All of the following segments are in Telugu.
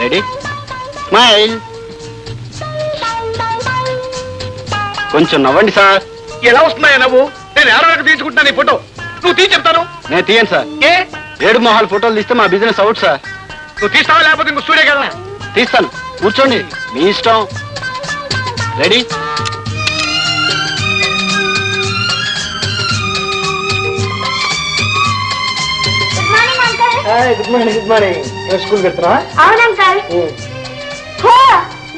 రెడీ స్మైల్ కొంచెం నవ్వండి సార్ ఎలా వస్తున్నాయా నవ్వు? నేను ఎవరి వరకు తీసుకుంటున్నాను ఈ ఫోటో. నువ్వు తీసి చెప్తాను. నేను తీయను సార్ ఏ? ఏడు మొహాలు ఫోటోలు తీస్తే మా బిజినెస్ అవుట్ సార్ నువ్వు తీస్తావా లేకపోతే ఇంకో స్టూడియో కదా తీస్తాను. కూర్చోండి. మీ ఇష్టం. Ready good morning uncle good morning good morning school అవును అంకల్.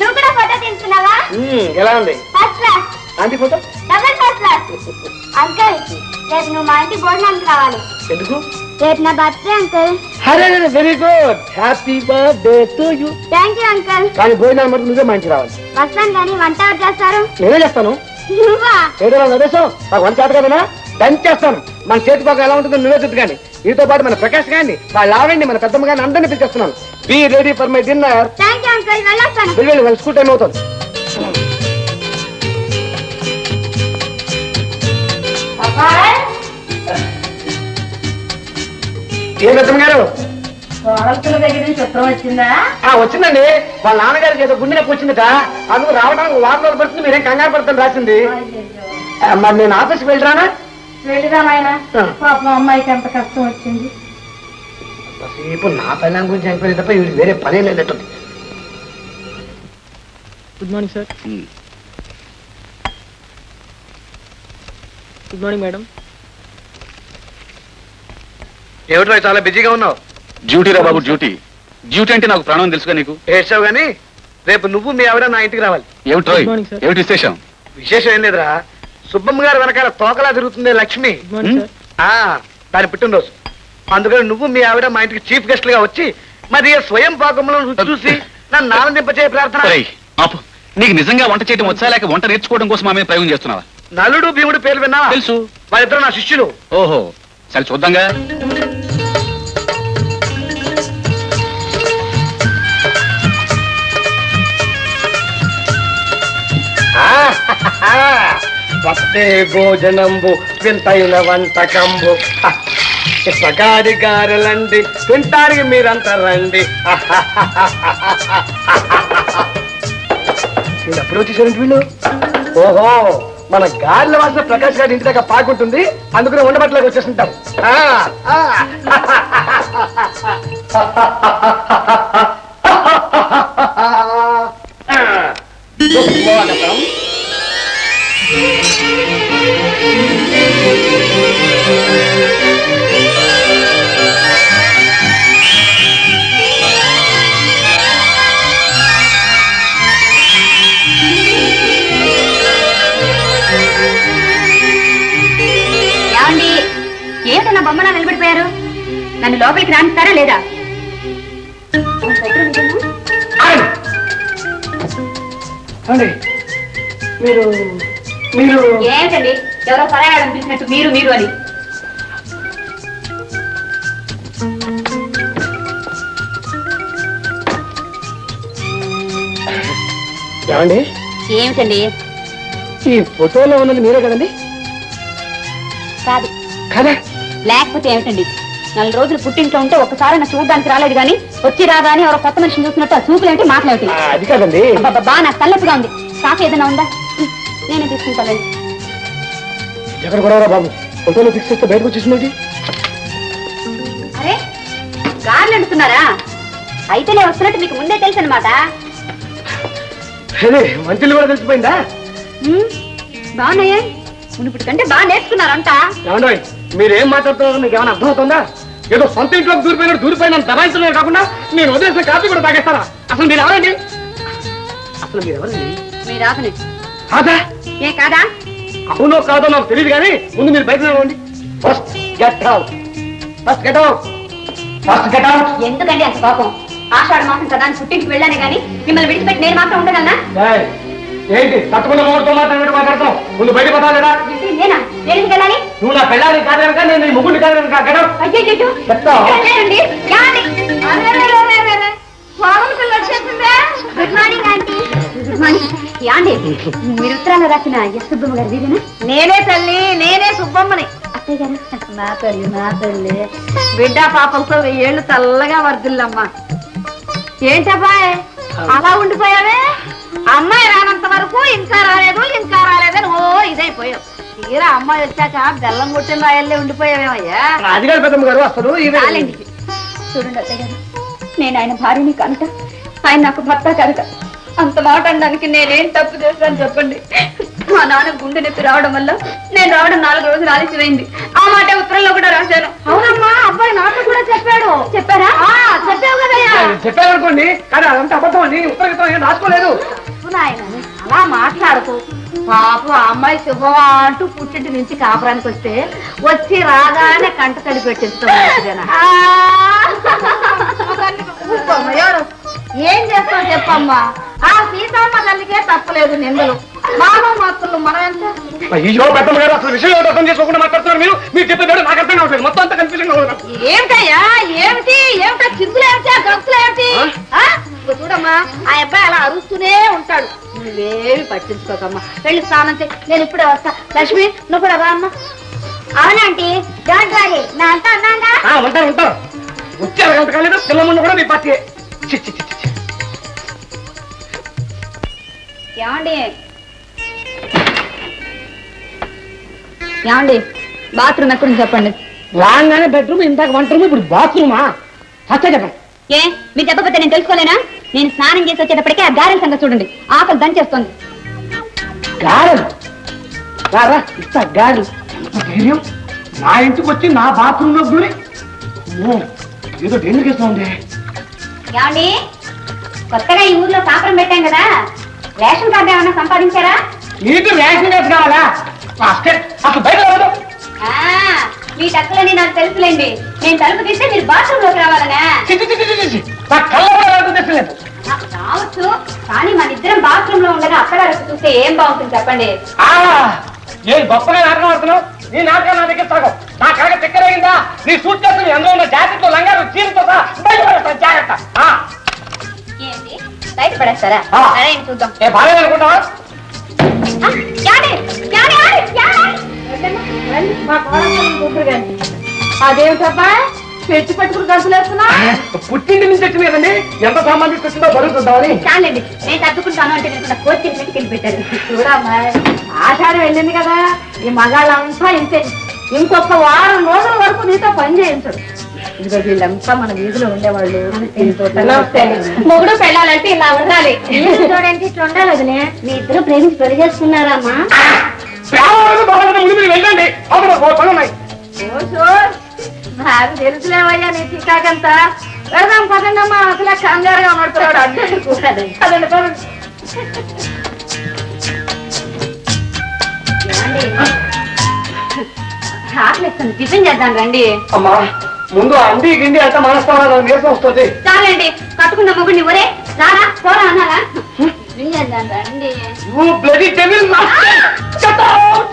నువ్వు కూడా ఫోటో తీసుకున్నావా? ఎలా ఉంది? First class. Aunty photo? Double first class. Uncle రేపు నువ్వు మా ఇంటికి భోజనానికి రావాలి. ఎందుకు? రేపు నా బర్త్డే అంకల్. అరే very good. Happy birthday to you. Thank you uncle. కానీ భోజనాలు నువ్వే మంచి రావాలి. వస్తాను కానీ వంట ఎవరు చేస్తారు? నేనే చేస్తాను. నువ్వా? ఏదో నదేశం నాకు వంట చేత కదనా దంచేస్తాను. మన చేతి పాక ఎలా ఉంటుందో నువ్వే వీటితో పాటు మన ప్రకాష్ గారిని వాళ్ళ ఆవిడండి మన పెద్దమ్మ గారిని అందరినీ పిలిచేస్తున్నాను. Be ready for my dinner వెళ్ళి వెళ్ళి స్కూల్ టైం అవుతుంది. ఏ పెద్దమ్మ గారు? వచ్చిందండి. వాళ్ళ నాన్నగారికి ఏదో గుండె నొప్పి వచ్చిందట అందుకు రావడానికి వారం రోజులు పడుతుంది. మీరేం కంగారు పడుతుంది రాసింది. మరి నేను ఆఫీస్కి వెళ్ళరానా? వెళ్ళిరా నాయన ఆ. పాపం అమ్మాయికి ఎంత కష్టం వచ్చింది. ఇప్పుడు నా గురించి తప్ప వేరే పనే good morning sir good morning madam ఏమిట్రా చాలా బిజీగా ఉన్నావు? డ్యూటీ రా బాబు డ్యూటీ. డ్యూటీ అంటే నాకు ప్రాణం తెలుసుగా నీకు? ఏడ్చావు గానీ రేపు నువ్వు మీ ఆవిడ నా ఇంటికి రావాలి. ఏమిటి. ఏమిటి విశేషం? విశేషం ఏం లేదురా. సుబ్బమ్మ గారి వెనకాల తోకలా తిరుగుతుంది లక్ష్మి. ఆ దాని పుట్టినరోజు. అందుకని నువ్వు మీ ఆవిడ మా ఇంటికి చీఫ్ గెస్ట్గా వచ్చి మరి స్వయం పాకంలో రుచి చూసి నన్ను ఆనందింపచే ప్రార్థన. ఆపు. నీకు నిజంగా వంట చేయడం వచ్చా లేక వంట నేర్చుకోవడం కోసం ఆమె ప్రయోగం చేస్తున్నావా? నలుడు భీముడు పేరు విన్నా తెలుసు. వాళ్ళిద్దరు నా శిష్యులు. ఓహో సరే చూద్దాంగా. వస్తే భోజనంబు వింతైన వంటకంబు సగాది గారెలండి తింటానికి మీరంతా రండి అప్పుడు వచ్చేసారండి వీళ్ళు ఓహో మన గారెల వాసన ప్రకాష్ గారి ఇంటి దగ్గర పాకుంటుంది అందుకనే ఉండబట్టలోకి వచ్చేస్తుంటాం ఏమండి? ఏమిటో నా బొమ్మలా నిలబడిపోయారు నన్ను లోపలికి రానిస్తారా లేదా? మీరు మీరు ఏమిటండి? ఎవరో పరాయాడం పిలిచినట్టు మీరు మీరు అని. ఏమండి? ఏమిటండి? ఈ ఫోటోలో ఉన్నది మీరే కదండి? కాదు. కదా? లేకపోతే ఏమిటండి? నాలుగు రోజులు పుట్టింట్లో ఉంటే ఒక్కసారి నా చూడడానికి రాలేదు కానీ వచ్చి రాగానే ఎవరో కొత్త మనిషిని చూసినట్టు ఆ చూపులేంటి మాట్లాడి అది కాదండి. బాబా నాకు తలెప్పుగా ఉంది. కాఫీ ఏదైనా ఉందా? నేనే తీసుకుంటానండి ఎక్కడ కూడా బాబు. ఫోటోలో ఫిక్స్ చేస్తే బయటకు వచ్చేసింది అరే గార్లు అంటున్నారా అయితే నేను వస్తున్నట్టు మీకు ముందే తెలుసు అనమాట అదే మంచిలు కూడా తెలిసిపోయిందా? బాగున్నాయే. మునుపటి కంటే బాగా నేర్చుకున్నారంట. ఏమండి మీరు మాట్లాడుతున్నారో మీకు ఏమైనా అర్థమవుతుందా ఏదో సొంత ఇంట్లోకి దూరిపోయిన దూరిపోయిన దబాయించలేదు కాకుండా నేను వదిలేసిన కాఫీ కూడా తాగేస్తారా? అసలు మీరు ఎవరండి? అసలు మీరు ఎవరండి? మీ రాకనే కాదా ఏ కాదా? అవునో కాదో నాకు తెలియదు కానీ ముందు మీరు బయట first get out first get out first get out ఎందుకండి అంత కోపం? ఆషాఢ మాసం కదా అని పుట్టింటికి వెళ్ళాను కానీ మిమ్మల్ని విడిచిపెట్టి నేను మాత్రం ఉండగలనా? ఏంటి? తప్పకుండా మూడుతో మాట్లాడినట్టు మాట్లాడతాం ముందు బయట పోతా లేదా ఏంటి, నేనా? నేను వెళ్ళాలి? నువ్వు నా పెళ్ళాలి కాదు కనుక నేను నీ ముగ్గురిని కాదు కనుక అవుట్ అయ్యో చెప్తా. లేదండి. Good morning aunty good morning యాండి మీరు ఉత్తరాలు రాసిన ఎస్ సుబ్బమ్మ గారు వీరేనా? నేనే తల్లి నేనే సుబ్బమ్మని. అత్తయ్య గారు. నా తల్లి నా తల్లి. బిడ్డ పాపలతో వెయ్యేళ్ళు చల్లగా వర్దిల్లమ్మా ఏంటబ్బాయ్ అలా ఉండిపోయావే? అమ్మాయి రానంత వరకు ఇంకా రాలేదు ఇంకా రాలేదని ఓ ఇదైపోయావు. తీరా అమ్మాయి వచ్చాక బెల్లం కొట్టిన రాయల్లే ఉండిపోయావేమయ్యా? అది కాదు పెద్దమ్మ గారు అసలు చాలండి చూడండి అత్తయ్య గారు నేను ఆయన భార్యని కనుక ఆయన నాకు భర్త కనుక అంత మాట అనడానికి నేనేం తప్పు చేశాను చెప్పండి. మా నాన్న గుండె నొప్పి రావడం వల్ల నేను రావడం నాలుగు రోజులు ఆలస్యమైంది. ఆ మాట ఉత్తరంలో కూడా రాశాను. అవునమ్మా అబ్బాయి నాతో కూడా చెప్పాడు. చెప్పారా? చెప్పావు కదయ్యా. చెప్పారనుకోండి కానీ అదంతా అబద్ధం అండి ఉత్తరం ఏం రాసుకోలేదు. అలా మాట్లాడుతూ పాపం ఆ అమ్మాయి శుభమా అంటూ పుట్టింటి నుంచి కాపురానికి వస్తే వచ్చి రాగానే కంట తడి పెట్టించుకోవాలి ఏం చేస్తావు చెప్పమ్మా? ఆ సీతమ్మ తల్లికే తప్పలేదు నిందలు. మానవ మాత్రులు మనం ఎంత? అయ్యో పెద్దమ్మ గారు అసలు విషయం ఏమిటో అర్థం చేసుకోకుండా మాట్లాడుతున్నారు మీరు? మీరు చెప్పేది నాకు అర్థం కావట్లేదు. మొత్తం అంతా కన్ఫ్యూజన్ ఏమిటయ్యా ఏమిటి ఏమిటా? చిందులు ఏమిటి? ఆ గంతులు ఏమిటి? చూడమ్మా ఆ అబ్బాయి అలా అరుస్తూనే ఉంటాడు. నువ్వేమి పట్టించుకోకమ్మా. వెళ్ళి స్నానం చేయి. నేను ఇప్పుడే వస్తా. లక్ష్మి నువ్వు కూడా రా అమ్మా. అవునంటీ డోంట్ వరీ నా అంతా అన్నాగా ఉంటారు ఉంటారు. వచ్చారు గంట కాలేదు. పిల్ల ముందు కూడా మీ పార్టీ. ఏమండి? ఏమండి బాత్రూమ్ ఎక్కడుంది చెప్పండి. రాగానే బెడ్రూమ్ ఇందాక వంట రూమ్ ఇప్పుడు బాత్రూమా సత్య చెప్పండి. ఏ మీరు చెప్పకపోతే నేను తెలుసుకోలేనా? నేను స్నానం చేసి వచ్చేటప్పటికే ఆ గారెల సంగతి చూడండి. ఆకలి దంచేస్తుంది. గారెలు? రారా ధైర్యం? నా ఇంటికి వచ్చి నా బాత్రూమ్లో అమ్మో, ఏదో డేంజర్ కేసు ఉంది. ఏమండి కొత్తగా ఈ ఊర్లో కాపురం పెట్టాం కదా. రేషన్ కార్డు ఏమైనా సంపాదించారా? నీకు రేషన్ కేసు కావాలా? అసలు అసలు బయట మీ టక్కులని నాకు తెలుసులేండి. నేను తలుపు తీస్తే మీరు బాత్రూమ్లోకి రావాలనా. నా కళ్ళ రావచ్చు కానీ మన ఇద్దరం బాత్రూమ్లో ఉండగా అత్తగారు చూస్తే ఏం బాగుంటుంది చెప్పండి. ఏం గొప్పగా నాటకం ఆడుతున్నావు? నీ నాటకం నా దగ్గర సాగం నా కడగ చక్కెర అయిందా నీ సూట్ కేసు అందులో ఉన్న జాకెట్లు లంగారు చీరతో సహా బయట పడేస్తాను, జాగ్రత్త. ఆ, ఏంటి? బయట పడేస్తారా ఆ. సరే ఇంక చూద్దాం. ఏ బాగా అనుకుంటావా అదేమిటబ్బా? పెట్టి పట్టుకుని గంతులు వేస్తున్నా పుట్టింటి నుంచి ఎంత సామాన్ తీసుకొచ్చిందో చాలండి నేను తగ్గుకుంటాను అంటే నేను కోర్టు వెళ్ళి పెట్టారు చూడమ్మా ఆషాఢం వెళ్ళింది కదా. ఈ మగాళ్ళంతా ఇంతే. ఇంకొక వారం రోజుల వరకు నీతో పని చేయించడు ఇదిగో వీళ్ళంతా మన వీధిలో ఉండేవాళ్ళు. మొగుడు పెళ్ళాలంటే ఇలా ఉండాలి. చూడండి ఇట్లా ఉండాలి వదిలే మీ ఇద్దరు ప్రేమించి పెళ్ళి చేసుకున్నారమ్మా? నాకు తెలుసులేవయ్యా నీ చికాకంతా. వెళ్దాం పదండమ్మా. అసలే కంగారుగా నడుపుతాడు అడ్డు పదండి పదండి. ఆకలిస్తుంది టిఫిన్ చేద్దాం రండి. అమ్మా ముందు అండి గిండి అంతా మనస్తావా నీరసం వస్తుంది. చాలండి కట్టుకున్న మొగుడిని ఒరే రారా పోరా అన్నారా? You bloody devil! Shut out!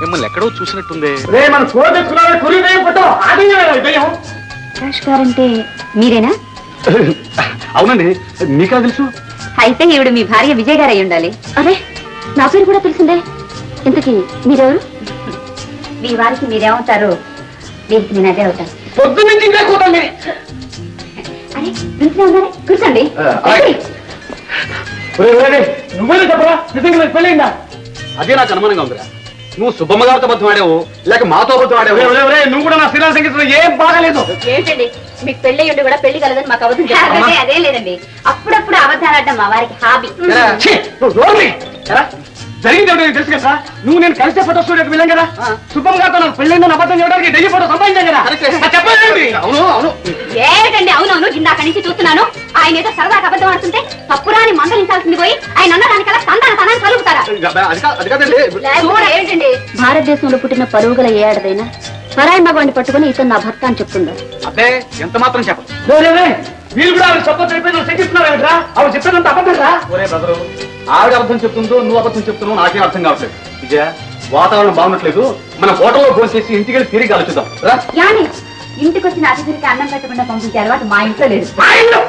మిమ్మల్ని ఎక్కడో చూసినట్టుంది. రే మన కూర తెచ్చుకున్నావే కురి దయ్యం పట్టు అది దయ్యం ప్రకాష్ గారంటే మీరేనా? అవునండి మీకా తెలుసు? అయితే ఈవిడ మీ భార్య విజయ్ గారు అయి ఉండాలి. అదే నా పేరు కూడా తెలిసిందే. ఇంతకీ మీరెవరు? మీ వారికి మీరేమవుతారు? దీనికి నేను అదే అవుతాను అరే ఉన్నారే. కూర్చోండి. నువ్వేనే చెప్పరా? నిజంగా నాకు పెళ్ళయిందా? అదే నాకు అనుమానంగా ఉందిరా. నువ్వు సుబ్బమ్మ గారితో ఆడావు లేక మాతో ఒరే, నువ్వు కూడా నా శ్రీరామ సంగీతంలో ఏం బాగాలేదు? ఏంటండి మీకు పెళ్ళి ఉండి కూడా పెళ్ళి కలదని మాకు అబద్ధం అదే, అదే లేదండి. అప్పుడప్పుడు అబద్ధాలు ఆడటం మా వారికి హాబీ. జరిగింది తెలుసు కదా? నువ్వు నేను కలిసే ఫోటో స్టూడియోకి వెళ్ళాం కదా. శుభం గారితో నాకు పెళ్ళైందని అబద్ధం చేయడానికి ఫోటో సంపాదించాం కదా? చెప్పండి అవును అవును. ఏంటండి అవునవును. ఇందాక నుంచి చూస్తున్నాను. ఆయన ఏదో సరదాగా అబద్ధం ఆడుతుంటే తప్పురాని మందలించాల్సింది పోయి ఆయన అన్నదానికల్లా సంతాన తనాన్ని కలుగుతారా ఏంటండి భారతదేశంలో పుట్టిన పరుగుల ఏ ఆడదైనా పరాయి మగవాడిని పట్టుకుని ఇతను నా భర్త అని చెప్తుందా అబ్బే ఎంత మాత్రం చెప్పదు కూడా ఆవిడ సపోర్ట్ అయిపోయి నువ్వు శంకిస్తున్నారు ఏమిట్రా ఆవిడ చెప్పేదంత అబద్ధం రా ఒరే బ్రదరు ఆవిడ అబద్ధం చెప్తుందో నువ్వు అబద్ధం చెప్తున్నావు నాకేం అర్థం కావట్లేదు. విజయ వాతావరణం బాగున్నట్లేదు. మన హోటల్లో ఫోన్ చేసి ఇంటికి వెళ్ళి తిరిగి ఆలోచిద్దాం. రా. ఇంటికి వచ్చిన అతిథులకి అన్నం పెట్టకుండా పంపించే అలవాటు మా ఇంట్లో లేదు. మా పళ్ళు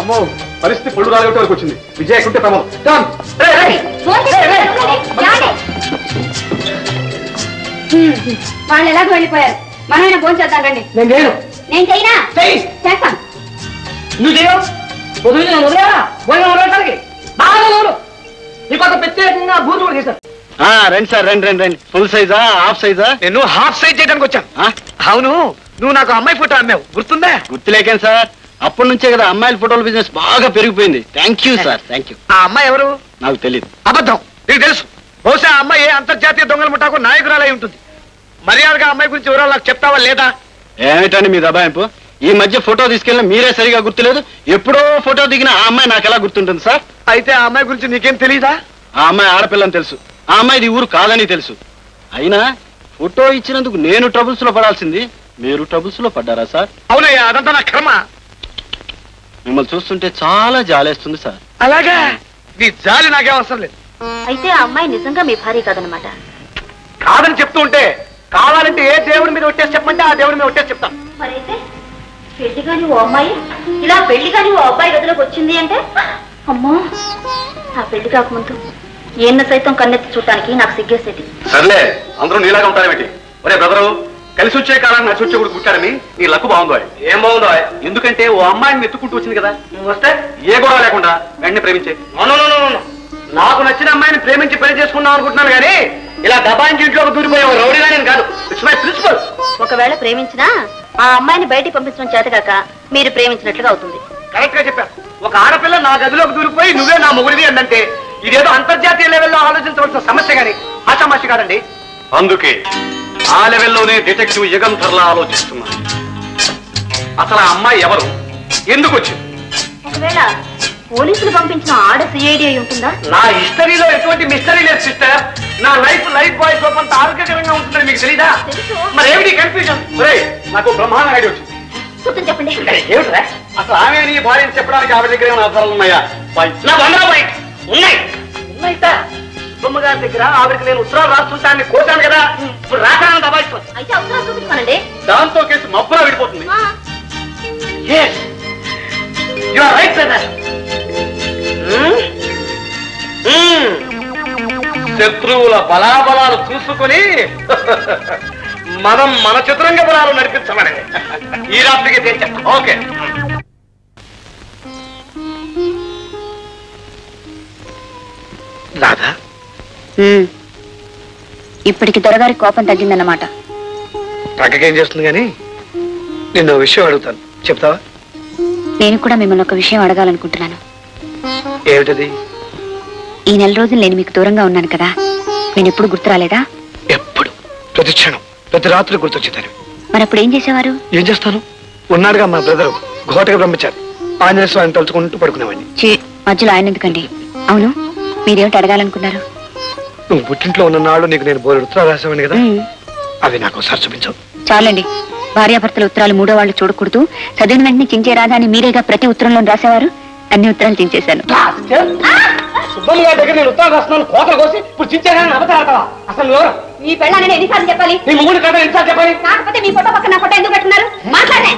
అమ్మో పరిస్థితి పళ్ళు రాలగొట్టే వరకు వచ్చింది. విజయ్ ఎక్కడుంటే ప్రమాదం. వాళ్ళు ఎలాగో వెళ్ళిపోయారు. మనమైనా ఫోన్ చేద్దాం రండి. నేను చేయను నేను చేయనా? చెయ్యి చేస్తాను. నువ్వు చేయవు. పొద్దున్న నేను వదిలేవా భోజనం వదలటానికి బాగా నోరు. నీకోసం ప్రత్యేకంగా భూజు కూడా చేశాను ఆ, రండి సార్ రండి రండి రండి. ఫుల్ సైజా హాఫ్ సైజా? నేను హాఫ్ సైజ్ చేయడానికి వచ్చాను. ఆ? అవును నువ్వు నాకు అమ్మాయి ఫోటో అమ్మావు. గుర్తుందా? గుర్తులేకేం సార్? అప్పటి నుంచే కదా అమ్మాయిల ఫోటోల బిజినెస్ బాగా పెరిగిపోయింది. Thank you sir thank you ఆ అమ్మాయి ఎవరు? నాకు తెలియదు అబద్ధం. నీకు తెలుసు. బహుశా ఆ అమ్మాయి ఏ అంతర్జాతీయ దొంగల ముఠాకు నాయకురాలై ఉంటుంది. మర్యాదగా అమ్మాయి గురించి వివరాలు నాకు చెప్తావా లేదా? ఏమిటండి మీ దబాయింపు? ఈ మధ్య ఫోటో తీసుకెళ్ళిన మీరే సరిగా గుర్తులేదు. ఎప్పుడో ఫోటో దిగిన ఆ అమ్మాయి నాకు ఎలా గుర్తుంటుంది సార్? అయితే ఆ అమ్మాయి గురించి నీకేం తెలీదా? ఆ అమ్మాయి ఆడపిల్లని తెలుసు. ఆ అమ్మాయిది ఊరు కాదని తెలుసు. అయినా ఫోటో ఇచ్చినందుకు నేను ట్రబుల్స్లో పడాల్సింది మీరు ట్రబుల్స్లో పడ్డారా సార్? అవునయ్యా అదంతా నా కర్మ. మిమ్మల్ని చూస్తుంటే చాలా జాలేస్తుంది సార్. అలాగా? నీ జాలి నాకేం అవసరం లేదు. అయితే ఆ అమ్మాయి నిజంగా మీ భార్య కాదనమాట కాదని చెప్తూ ఉంటే కావాలంటే ఏ దేవుడి మీద ఒట్టేసి చెప్పమంటే ఆ దేవుడి మీద ఒట్టేసి చెప్తాను. మరైతే పెళ్ళి కాని ఓ అమ్మాయి ఇలా పెళ్ళి కాని ఓ అబ్బాయి గదిలోకి వచ్చింది అంటే అమ్మో ఆ పెళ్ళి కాకముందు ఈయన సైతం కన్నెత్తి చూడటానికి నాకు సిగ్గేసేది. సర్లే అందరూ నీలాగా ఉంటారేమిటి ఒరే బ్రదరు కలిసి వచ్చే కాలాన్ని నచ్చి వచ్చే కూడా పుట్టారని నీ లక్కు బాగుందో ఏం బాగుందో ఎందుకంటే ఓ అమ్మాయిని ఎత్తుకుంటూ వచ్చింది కదా. నువ్వు వస్తే? ఏ గొడవ లేకుండా వెంటనే ప్రేమించే. నాకు నచ్చిన అమ్మాయిని ప్రేమించి పెళ్ళి చేసుకుందాం అనుకుంటున్నాను కానీ ఇలా దబాయించి ఇంట్లోకి దూరిపోయే ఒక రౌడీగా నేను కాదు. ఇట్స్ మై ప్రిన్సిపల్ ఒకవేళ ప్రేమించినా ఆ అమ్మాయిని బయటికి పంపించడం చేతగాక మీరు ప్రేమించినట్లుగా అవుతుంది. కరెక్ట్గా చెప్పాను ఒక ఆడపిల్ల నా గదిలోకి దూరిపోయి నువ్వే నా మొగుడివి అందంటే ఇదేదో అంతర్జాతీయ లెవెల్లో ఆలోచించవలసిన సమస్య కానీ ఆషామాషి కాదండి. అందుకే ఆ లెవెల్లోనే డిటెక్టివ్ యుగంధర్లా ఆలోచిస్తున్నా. అసలు ఆ అమ్మాయి ఎవరు? ఎందుకు వచ్చింది? ఒకవేళ పోలీసులు పంపించిన ఆడ సిఐడి అయి ఉంటుందా? నా హిస్టరీలో ఎటువంటి మిస్టరీ లేదు సిస్టర్ నా లైఫ్ లైఫ్ బాయ్ సోప్ అంత ఆరోగ్యకరంగా ఉంటుందని మీకు తెలీదా? తెలుసు. మరి ఏమిటి కన్ఫ్యూజన్ నాకు బ్రహ్మాండ ఐడియా వచ్చింది. కూర్చొని చెప్పండి. ఏమిట్రా? అసలు ఆమె నీ భార్యని చెప్పడానికి ఆవిడ దగ్గర ఏమైనా ఆధారాలు ఉన్నాయా. నా బంగారు బైక్ ఉన్నాయి. ఉన్నాయి సార్ సుబ్బమ్మ గారి దగ్గర ఆవిడకి నేను ఉత్తరాలు రాస్తుంటాన్ని కోసాను కదా. ఇప్పుడు రాకాలను దబాయిస్తాను అయితే అవసరం చూపించుకోనండి దాంతో కేసు మబ్బులా విడిపోతుంది. యు ఆర్ రైట్ బ్రదర్ శత్రువుల బలాబలాలు చూసుకొని మనం మన చతురంగ బలాలు నడిపించమని. ఈ రాత్రికి తెచ్చాం ఓకే. రాధా ఇప్పటికి దొరగారి కోపం తగ్గిందన్నమాట. పక్కకేం చేస్తుంది కానీ నిన్న విషయం అడుగుతాను. చెప్తావా? నేను కూడా మిమ్మల్ని ఒక విషయం అడగాలనుకుంటున్నాను. ఏమిటది? ఈ నెల రోజులు నేను మీకు దూరంగా ఉన్నాను కదా. నేను ఎప్పుడు గుర్తు రాలేదా? ఎప్పుడు? ప్రతి క్షణం ప్రతి రాత్రి గుర్తొచ్చేదాన్ని. మరి అప్పుడు ఏం చేసేవారు? ఏం చేస్తాను? ఉన్నాడుగా మా బ్రదర్ ఘోటగా బ్రహ్మచారి. ఆంజనేయ స్వామిని తలుచుకుంటూ పడుకునేవాడిని. చీ మధ్యలో ఆయన ఎందుకండి? అవును మీరేమిటి అడగాలనుకున్నారు? నువ్వు పుట్టింట్లో ఉన్న నాడు నీకు నేను బోరు ఉత్తరాలు రాసావని కదా? ఉమ్, అవి నాకు ఒకసారి చూపించవు. చాలండి. భార్యాభర్తల ఉత్తరాలు మూడో వాళ్ళు చూడకూడదు. చదివిన వెంటనే చించే రాదా అని మీరేగా ప్రతి ఉత్తరంలో రాసేవారు? అన్ని ఉత్తరాలు చించేశాను సుబ్బమ్మ గారి దగ్గర నేను ఉత్తరాలు రాస్తున్నాను కోతలు కోసి ఇప్పుడు చించేదాన్ని అబద్ధాడతావా అసలు ఎవరు? మీ పెళ్ళాన్ని ఎన్నిసార్లు చెప్పాలి? నీ ముగ్గురు కదా ఎన్నిసార్లు చెప్పాలి? కాకపోతే మీ ఫోటో పక్కన నా ఫోటో ఎందుకు పెట్టున్నారు? మాట్లాడే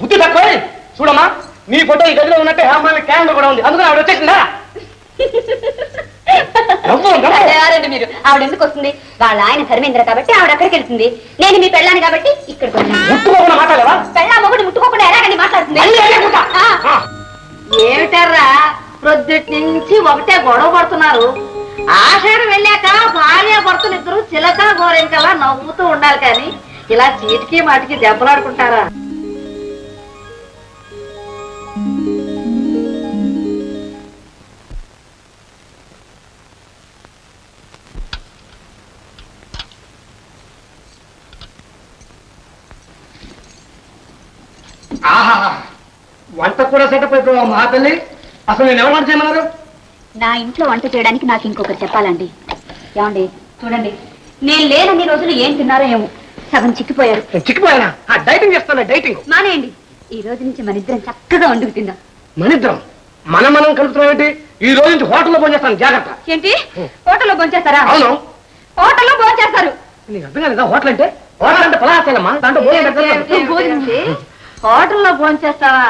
బుద్ధి తక్కువ చూడమ్మా నీ ఫోటో ఈ గదిలో ఉన్నట్టే హేమాలి క్యాలెండర్ కూడా ఉంది. అందుకని ఆవిడ వచ్చేసిందా? మీరు. ఆవిడ ఎందుకు వస్తుంది? వాళ్ళ ఆయన ధర్మేంద్ర కాబట్టి ఆవిడ అక్కడికి వెళ్తుంది. నేను మీ పెళ్ళాన్ని కాబట్టి ఇక్కడికి వచ్చాను. ముట్టుకోకుండా మాట్లాడలేవా? పెళ్ళా మొగుడు ముట్టుకోకుండా ఎలాగండి మాట్లాడుతుంది. ఏమిటారా ప్రొద్దుటి నుంచి ఒకటే గొడవ పడుతున్నారు. ఆషాఢం వెళ్ళాక భార్య భర్తలు ఇద్దరు చిలక గోరెంకలా నవ్వుతూ ఉండాలి కానీ ఇలా చీటికి మాటికి దెబ్బలాడుకుంటారా? ఆహా వంట కూడా సెటప్ అయిపోయావు మా తల్లి అసలు నేను ఎవరు చేయమన్నారు? నా ఇంట్లో వంట చేయడానికి నాకు ఇంకొకరు చెప్పాలండి. ఏమండి చూడండి. నేను లేనన్ని రోజులు ఏం తిన్నారో ఏమో. సగం చిక్కిపోయారు. చిక్కిపోయానా? ఆ డైటింగ్ చేస్తాను డైటింగ్. మానేయండి. ఈ రోజు నుంచి మన ఇద్దరం చక్కగా వండుకు తిందాం. మనిద్దరం మనం మనం కలుపుతున్నాం ఏంటి? ఈ రోజు నుంచి హోటల్లో పోయి చేస్తాను జాగ్రత్త. ఏంటి? హోటల్లో భోంచేస్తారా అవును. హోటల్లో భోంచేస్తారు నీకు అర్థం కాలేదా? హోటల్ అంటే? హోటల్ అంటే పలాసేనమ్మా దాంట్లో. భోజనం హోటల్లో భోంచేస్తావా?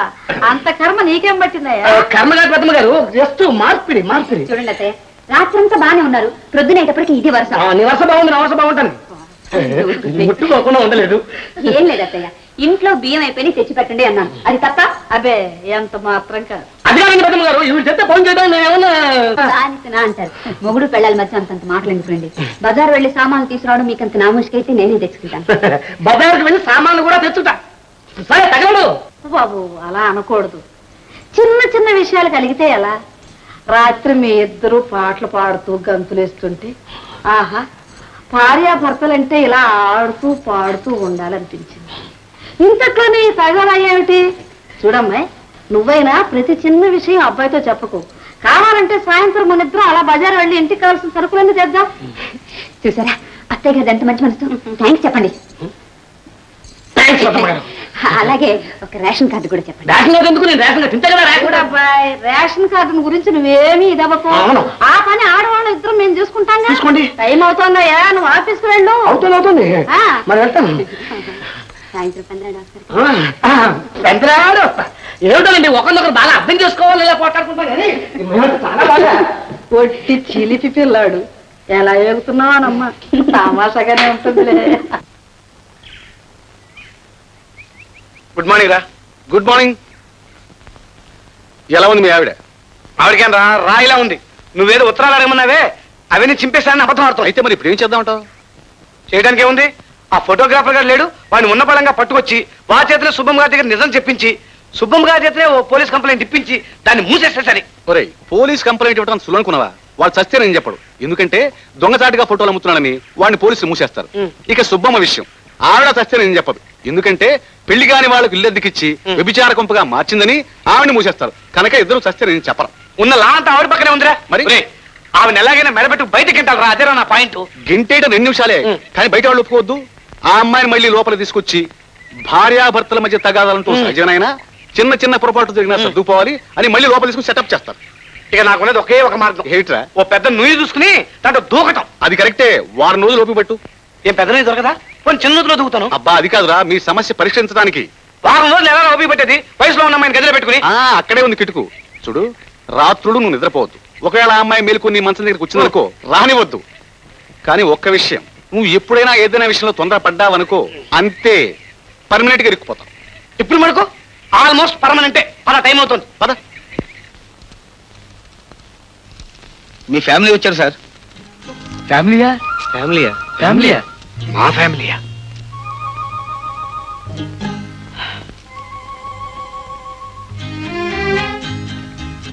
అంత కర్మ నీకేం పట్టిందయ్యా? కర్మగారి పెద్దమ్మ గారు జస్ట్ మార్పిడి మార్పిడి. చూడండి అత్తయ్య రాత్రంతా బానే ఉన్నారు. ప్రొద్దునేటప్పటికి ఇది వరుస. నీ వర్ష బాగుంది నా వర్ష బాగుంటాను ముట్టుకోకుండా ఉండలేదు. ఏం లేదు అత్తయ్య ఇంట్లో బియ్యం అయిపోయి తెచ్చి పెట్టండి అన్నాను. అది తప్ప అబే ఎంత మాత్రం కాదు. ఫోన్ అంటారు. మొగుడు పెళ్ళాల మధ్య అంతంత మాటలు ఎందుకండి బజార్ వెళ్ళి సామాన్లు తీసుకురావడం మీకు అంత నాముష్కైతే నేనే తెచ్చుకుంటాను. బజార్కి వెళ్ళి సామాన్లు కూడా తెచ్చుతా. సరే తగలడు? బాబు అలా అనకూడదు. చిన్న చిన్న విషయాలు కలిగితే ఎలా? రాత్రి మీ ఇద్దరు పాటలు పాడుతూ గంతులేస్తుంటే ఆహా భార్యాభర్తలంటే ఇలా ఆడుతూ పాడుతూ ఉండాలనిపించింది. ఇంతట్లోనే ఈ తగలయ్యేమిటి చూడమ్మాయి నువ్వైనా ప్రతి చిన్న విషయం అబ్బాయితో చెప్పకు. కావాలంటే సాయంత్రం మన ఇద్దరం అలా బజార్ వెళ్ళి ఇంటికి కావాల్సిన సరుకులన్నీ తెద్దాం. చూసారా? అత్తయ్య గారు ఎంత మంచి మనసు థ్యాంక్స్ చెప్పండి. అలాగే ఒక రేషన్ కార్డు కూడా చెప్పండి. రేషన్ కార్డు ఎందుకు? నేను రేషన్ కార్డు తింటే కదా రేషన్ చూడు కార్డు. అబ్బాయి రేషన్ కార్డుని గురించి నువ్వేమీ ఇదవ్వకు. ఆ పని ఆడవాళ్ళు ఇద్దరం మేము చూసుకుంటాం చూసుకోండి. టైం అవుతుందయ్యా నువ్వు ఆఫీస్కి వెళ్ళు. అవుతుంది అవుతుంది. ఆ. మరి వెళ్తాను. సాయంత్రం వస్తా ఏమిటోనండి ఒకరినొకరు బాగా అర్థం చేసుకోవాలి ఇలా పోట్లాడుకుంటాం కానీ మేమంతా చాలా బాగా ఒట్టి చిలిపి పిల్లాడు. ఎలా ఎగుతున్నావానమ్మా? తమాషాగానే ఉంటుందిలే. గుడ్ మార్నింగ్ రా. గుడ్ మార్నింగ్ ఎలా ఉంది మీ ఆవిడ? ఆవిడకేం రా రాయిలా ఉంది. నువ్వేదో ఉత్తరాలు అడగమన్నావే. అవన్నీ చింపేశానని అబద్ధం ఆడుతావు. అయితే మరి ఇప్పుడు ఏం చేద్దామంటావు చేయడానికి ఏముంది? ఆ ఫోటోగ్రాఫర్ గారు లేడు. వాడిని ఉన్న బలంగా పట్టుకొచ్చి వా చేతిలో సుబ్బమ్మ గారి దగ్గర నిజం చెప్పించి సుబ్బమ్మ గారి చేతిలో ఓ పోలీస్ కంప్లైంట్ ఇప్పించి దాన్ని మూసేస్తే సరే ఒరేయ్ పోలీస్ కంప్లైంట్ ఇవ్వడం సులనుకున్నావా వాడు చస్తే నేను చెప్పడు. ఎందుకంటే దొంగచాటుగా ఫోటోలు అమ్ముతున్నాడని వాడిని పోలీసులు మూసేస్తారు. ఇక సుబ్బమ్మ విషయం. ఆవిడ చస్తే నేను చెప్పదు. ఎందుకంటే పెళ్ళి కాని వాళ్ళకు ఇల్లెద్దుకిచ్చి వ్యభిచార కొంపగా మార్చిందని ఆవిడని మూసేస్తారు. కనుక ఇద్దరు చస్తే నేను చెప్పను. ఉన్న లా అంతా ఆవిడ పక్కనే ఉందిరా. మరి? ఆవిడ ఎలాగైనా మెడబెట్టు బయటకి రా అదేరా నా పాయింట్. గింటేట రెండు నిమిషాలే? కానీ బయట వాళ్ళు ఒప్పుకోవద్దు. ఆ అమ్మాయిని మళ్ళీ లోపల తీసుకొచ్చి భార్యాభర్తల మధ్య తగాదాలంటూ సహజనైనా చిన్న చిన్న పొరపాటు జరిగినా సర్దుకోవాలి అని మళ్ళీ లోపల తీసుకుని సెటప్ చేస్తారు. ఇక నాకున్నది ఒకే ఒక మార్గం. ఏమిట్రా? ఓ పెద్ద నుయ్యి చూసుకుని దాంట్లో దూకటం. అది కరెక్టే. వారం రోజులు ఓపి పెట్టు. ఏం పెద్ద నుయ్యి దొరకదా? కొన్ని చిన్న నూతిలో దూకుతాను? అబ్బా అది కాదురా మీ సమస్య పరిష్కరించడానికి. వారం రోజులు ఎలా ఓపి పెట్టేది? వయసులో ఉన్న అమ్మాయిని గదిలో పెట్టుకుని? ఆ అక్కడే ఉంది కిటుకు. చూడు రాత్రుడు నువ్వు నిద్రపోవద్దు. ఒకవేళ అమ్మాయి మేలుకొని నీ మంచం దగ్గరికి వచ్చిందనుకో రానివద్దు కానీ ఒక్క విషయం నువ్వు ఎప్పుడైనా ఏదైనా విషయంలో తొందర పడ్డావనుకో అంతే పర్మనెంట్గా ఇరుక్కుపోతావు. ఇప్పుడు మనకు ఆల్మోస్ట్ పర్మనెంటే పద టైం అవుతుంది. పద. మీ ఫ్యామిలీ వచ్చారు సార్ ఫ్యామిలీయా ఫ్యామిలీయా ఫ్యామిలీయా మా ఫ్యామిలీయా?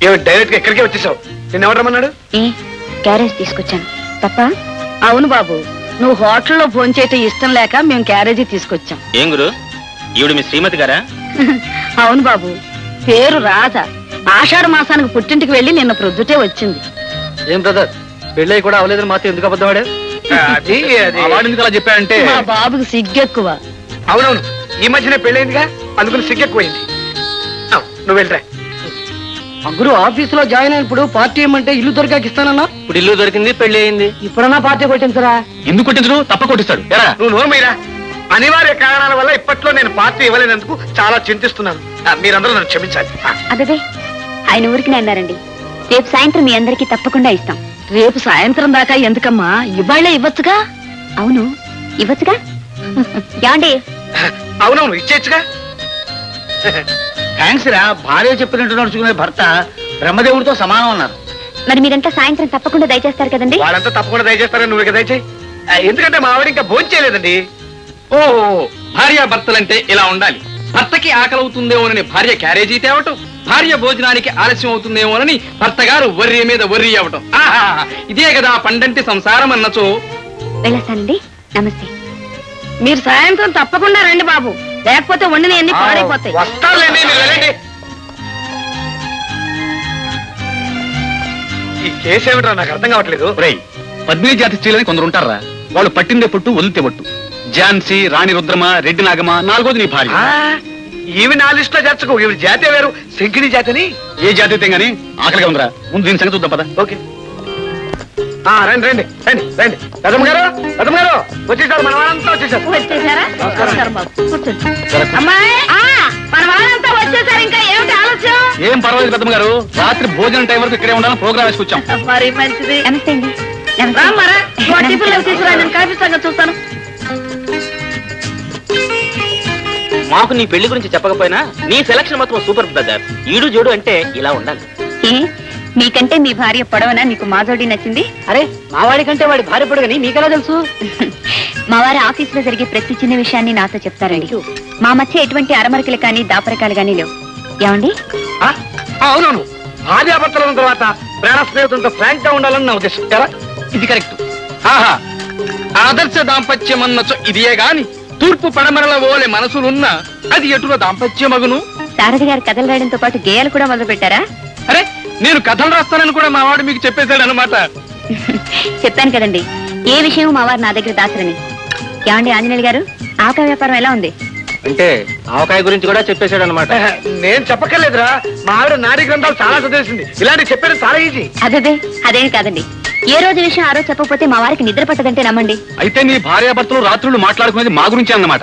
ఏమి డైరెక్ట్గా ఇక్కడికే వచ్చేసావు? నిన్న ఎవరు రమ్మన్నాడు? ఏ క్యారేజ్ తీసుకొచ్చాను. తప్ప? అవును బాబు. నువ్వు హోటల్లో భోంచేయటం ఇష్టం లేక మేము క్యారేజీ తీసుకొచ్చాం. ఏం గురు? ఈవిడ మీ శ్రీమతి గారా? అవును బాబు. పేరు రాధ. ఆషాఢ మాసానికి పుట్టింటికి వెళ్ళి నిన్న ప్రొద్దుటే వచ్చింది. ఏం బ్రదర్? పెళ్ళై కూడా అవలేదని మాత్రం ఎందుకు అబద్ధం ఆడావు వాడు ఎందుకు అలా చెప్పాడంటే మా బాబుకి సిగ్గెక్కువ. అవునవును. ఈ మధ్యనే పెళ్ళైందిగా అందుకని సిగ్గెక్కువైంది. అవు, నువ్వు వెళ్ళరా. ముగ్గురు ఆఫీస్లో జాయిన్ అయినప్పుడు పార్టీ ఇమ్మంటే ఇల్లు దొరికాక ఇస్తానన్నా? ఇప్పుడు ఇల్లు దొరికింది పెళ్ళి అయింది ఇప్పుడన్నా పార్టీ కొట్టించరా? ఎందుకు కొట్టించడు తప్ప కొట్టిస్తాడు. ఎరా. నువ్వు నోరు మీరా అనివార్య కారణాల వల్ల ఇప్పట్లో నేను పార్టీ ఇవ్వలేనందుకు చాలా చింతిస్తున్నాను. ఆ, మీరందరూ నన్ను క్షమించాలి. ఆ, అదే ఆయన ఊరికి అన్నారండి రేపు సాయంత్రం మీ అందరికీ తప్పకుండా ఇస్తాం. రేపు సాయంత్రం దాకా ఎందుకమ్మా? ఇవాళ్ళే ఇవ్వచ్చుగా? అవును. ఇవ్వచ్చుగా? యాండి అవునవును ఇచ్చేచ్చుగా? థ్యాంక్స్ రా భార్య చెప్పినట్టు నడుచుకునే భర్త బ్రహ్మదేవుడితో సమానం అన్నారు. మరి మీరంతా సాయంత్రం తప్పకుండా దయచేస్తారు కదండి? వాళ్ళంతా తప్పకుండా దయచేస్తారని నువ్వు దయచేయి. ఎందుకంటే మా ఆవిడ ఇంకా భోజనం చేయలేదండి ఓ భార్యాభర్తలంటే ఇలా ఉండాలి. భర్తకి ఆకలవుతుందేమోనని భార్య క్యారేజీ తేవటం భార్య భోజనానికి ఆలస్యం అవుతుందేమోనని భర్త గారు వర్రి మీద వర్రి అవ్వటం. ఆహా ఇదే కదా పండంటి సంసారం అన్నచో. వెళ్ళొస్తానండి. నమస్తే. మీరు సాయంత్రం తప్పకుండా రండి బాబు. లేకపోతే వండిన అన్ని పాడైపోతాయి. వస్తారులేండి మీరు వెళ్ళండి. ఈ కేసు ఏమిటో నాకు అర్థం కావట్లేదు. రేయ్ పద్మిని జాతి స్త్రీలని కొందరు ఉంటారా? వాళ్ళు పట్టిందే పట్టు వదిలితే పట్టు. ఝాన్సీ రాణి రుద్రమ రెడ్డి నాగమ నాలుగోది నీ భార్య. ఆ, ఈవి నా లిస్ట్లో చేర్చుకో. ఈవి జాతే వేరు. శంకిని జాతని? ఏ జాతి అయితే గానీ ఆకలిగా ఉందిరా. ముందు దీని సంగతి చూద్దాం పద. ఓకే. ఆ, రండి రండి రండి రండి. రథం గారు రథం గారు. వచ్చేసారు మన వాళ్ళంతా వచ్చేసారు. ఏం పర్వాలేదు పెద్దమ్మ గారు. రాత్రి భోజనం టైం వరకు ఇక్కడే ఉండాలని ప్రోగ్రామ్ వేసుకొచ్చాం మరి మంచిది. నమస్తే మాకు నీ పెళ్ళి గురించి చెప్పకపోయినా నీ సెలక్షన్ మాత్రం సూపర్ బ్రదర్ ఈడు జోడు అంటే ఇలా ఉండాలి. మీకంటే మీ భార్య పొడవనా మీకు మాజోడి నచ్చింది? అరే మా వాడి కంటే వాడి భార్య పొడుగని మీకెలా తెలుసు? మా వారి ఆఫీస్లో జరిగే ప్రతి చిన్న విషయాన్ని నాతో చెప్తారండి. మా మధ్య ఎటువంటి అరమరికలు కానీ దాపరకాలు కానీ లేవు. ఏమండి? అవునవును. భార్యాభర్తల తర్వాత ప్రాణ స్నేహితులతో ఫ్రాంక్గా ఉండాలని నా ఉద్దేశం. ఇది కరెక్ట్ ఆహా. ఆదర్శ దాంపత్యం అన్నచో ఇదియే గాని తూర్పు పడమరల ఓలే మనసులున్న అది ఎటుల దాంపత్యమగును? శారద గారి కథలు రాయడంతో పాటు గేయాలు కూడా మొదలు పెట్టారా అరే నేను కథలు రాస్తానని కూడా మా వాడు మీకు చెప్పేశాడు అనమాట చెప్పాను కదండి. ఏ విషయం మా వారు నా దగ్గర దాచరని ఏమండి ఆంజనేయులు గారు? ఆక వ్యాపారం ఎలా ఉంది? అంటే ఆవకాయ గురించి కూడా చెప్పేశాడు అనమాట నేను చెప్పక్కర్లేదురా. మా ఆవిడ నాడీ గ్రంథాలు చాలా చదివేసింది. ఇలాంటి చెప్పేది చాలా ఈజీ. అదే అదేమి కాదండి. ఏ రోజు విషయం ఆ రోజు చెప్పకపోతే మా వారికి నిద్ర పట్టదంటే నమ్మండి. అయితే నీ భార్యాభర్తలు రాత్రులు మాట్లాడుకునేది మా గురించి అన్నమాట.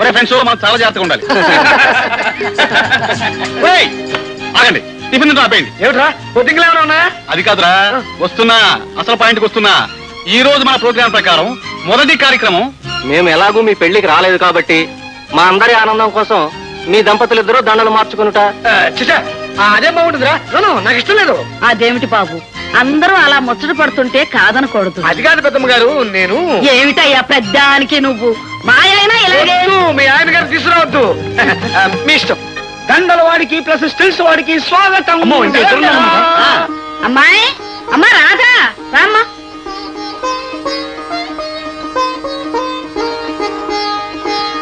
ఒరే ఫ్రెండ్స్ మనం చాలా జాగ్రత్తగా ఉండాలి. ఆగండి. టిఫిన్ ఆపేయండి. ఏమిట్రా? పొద్దుగా ఏమైనా ఉన్నాయా? అది కాదురా. వస్తున్నా. అసలు పాయింట్కి వస్తున్నా. ఈ రోజు మన ప్రోగ్రాం ప్రకారం మొదటి కార్యక్రమం మేము ఎలాగూ మీ పెళ్ళికి రాలేదు కాబట్టి మా అందరి ఆనందం కోసం మీ దంపతులిద్దరూ దండలు మార్చుకునుట. అదేం బాగుంటుందిరా. నో నాకు ఇష్టం లేదు. అదేమిటి బాబు? అందరూ అలా ముచ్చట పడుతుంటే కాదనకూడదు. అది కాదు పెద్దమ్మ గారు నేను ఏమిటయ్యా పెద్దానికి నువ్వు? మా ఆయన ఇలాగే? వద్దు, మీ ఆయన గారు తీసుకురావద్దు. మీ ఇష్టం. దండల వాడికి ప్లస్ స్టిల్స్ వాడికి స్వాగతం. అమ్మో, ఇంకా ఇద్దరు ఉన్నారన్నమాట. ఆ, అమ్మాయి అమ్మా రాధా రామ్మా.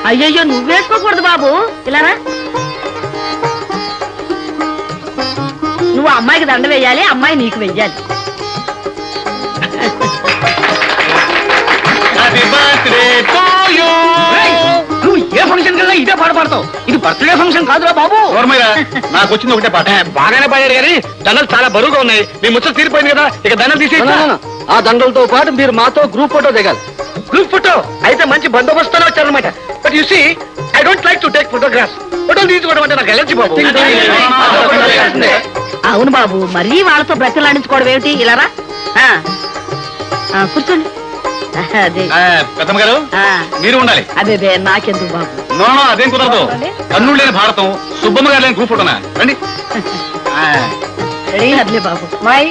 అయ్యయ్యో నువ్వు వేసుకోకూడదు బాబు. ఇలా రా నువ్వు అమ్మాయికి దండ వేయాలి అమ్మాయి నీకు వెయ్యాలి. హ్యాపీ బర్త్డే టు యు ఏయ్, నువ్వు ఏ ఫంక్షన్ కల్లా ఇదే పాట పాడతావు? ఇది బర్త్డే ఫంక్షన్ కాదురా బాబు. నాకు వచ్చింది ఒకటే పాట. ఆ, బాగానే పాడారు కానీ దండలు చాలా బరువుగా ఉన్నాయి. మీ ముచ్చట తీరిపోయింది కదా ఇక దండలు తీసి ఆ దండలతో పాటు మీరు మాతో గ్రూప్ ఫోటో దిగాలి. గ్రూప్ ఫోటో అయితే మంచి బందోబస్తులో వచ్చారనమాట but you see I don't like to take photographs ఫోటోలు తీసుకోవడం అంటే నాకు ఎలర్జీ బాబు. అవును బాబు మరీ వాళ్ళతో బ్రతలాడించుకోవడం ఏమిటి? ఇలా రా. ఆ. ఆ, కూర్చోండి. పెద్దమ్మ గారు ఆ, మీరు ఉండాలి. అదే అదే నాకెందుకు బాబు? నో నో అదేం కుదరదు. కన్నుడు లేని భారతం సుబ్బమ్మ గారు లేని గ్రూప్ రండి. ఆ, రెడీ అదిలే బాబు. మాయ్